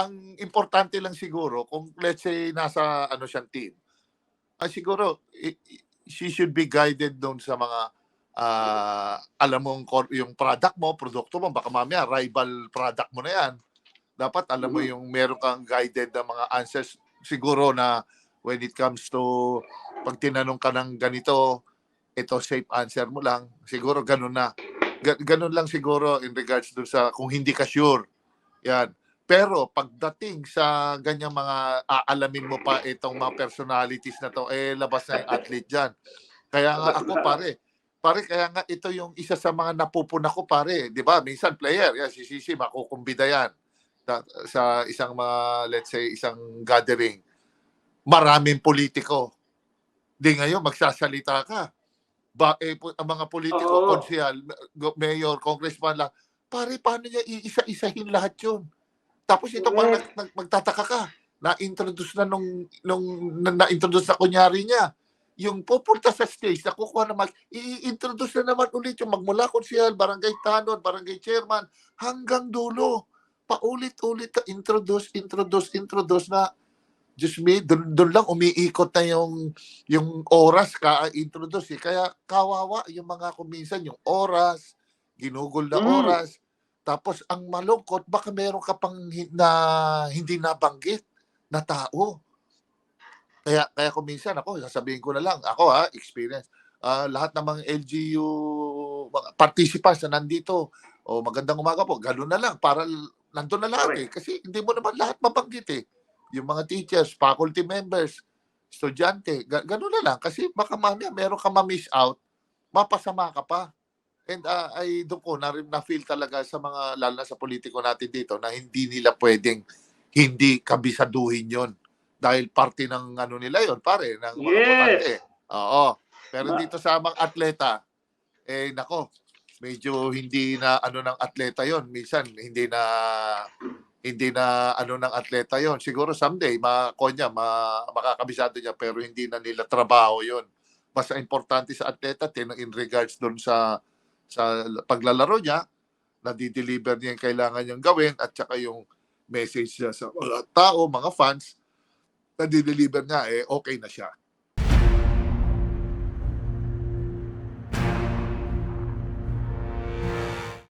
ang importante lang siguro kung let's say nasa ano siyang team, ay siguro i- i- she should be guided doon sa mga ah, alam kor- yung product mo, produkto mo, baka mamaya rival product mo na yan. Dapat alam mo Mhm. yung meron kang guided na mga answers siguro na when it comes to pag tinanong ka ng ganito, ito safe answer mo lang. Siguro ganun na. Ga- ganun lang siguro in regards dun sa kung hindi ka sure. Yan. Pero pagdating sa ganyang mga aalamin mo pa itong mga personalities na to, eh labas na yung athlete dyan. Kaya nga ako pare, pare kaya nga ito yung isa sa mga napupuna ko pare. Di ba? Minsan player, yan, si Sisi, makukumbida yan sa, sa isang mga, let's say, isang gathering. Maraming politiko. Di ngayon, magsasalita ka. Ba, eh, po- ang mga politiko, Oo. konsyal, mayor, congressman lang, pare, paano niya iisa-isahin lahat yun? Tapos ito pa, nag, nag- magtataka ka, na-introduce na nung, nung na- na-introduce na kunyari niya, yung pupunta sa stage, nakukuha naman, i-introduce na naman ulit yung magmula konsyal, barangay tanod, barangay chairman, hanggang dulo. Paulit-ulit, na introduce, introduce, introduce na, Diyos me, doon, doon lang umiikot na yung, yung oras ka-introduce. Eh. Kaya kawawa yung mga kuminsan, yung oras, ginugol na Mm. oras. Tapos ang malungkot, baka meron ka pang na hindi nabanggit na tao. Kaya kaya kuminsan ako, sasabihin ko na lang, ako ha, experience. Ah, lahat ng mga LGU mga participants na nandito, o magandang umaga po, gano'n na lang, para nandun na lahat eh. Kasi hindi mo naman lahat mabanggit eh. Yung mga teachers, faculty members, estudyante, ga- gano'n na lang. Kasi baka mamaya meron ka ma-miss out, mapasama ka pa. And ah, ay doon ko na, na-feel talaga sa mga, lalo na sa politiko natin dito, na hindi nila pwedeng hindi kabisaduhin yon dahil parte ng ano nila yon pare ng mga Yes. botante. Oo. Pero dito sa mga atleta eh nako medyo hindi na ano ng atleta yon minsan hindi na hindi na ano ng atleta yon siguro someday makonya ma, makakabisado niya pero hindi na nila trabaho yon basta importante sa atleta tin in regards doon sa sa paglalaro niya na di-deliver niya yung kailangan niyang gawin at saka yung message niya sa mga tao, mga fans, na di-deliver niya, eh okay na siya.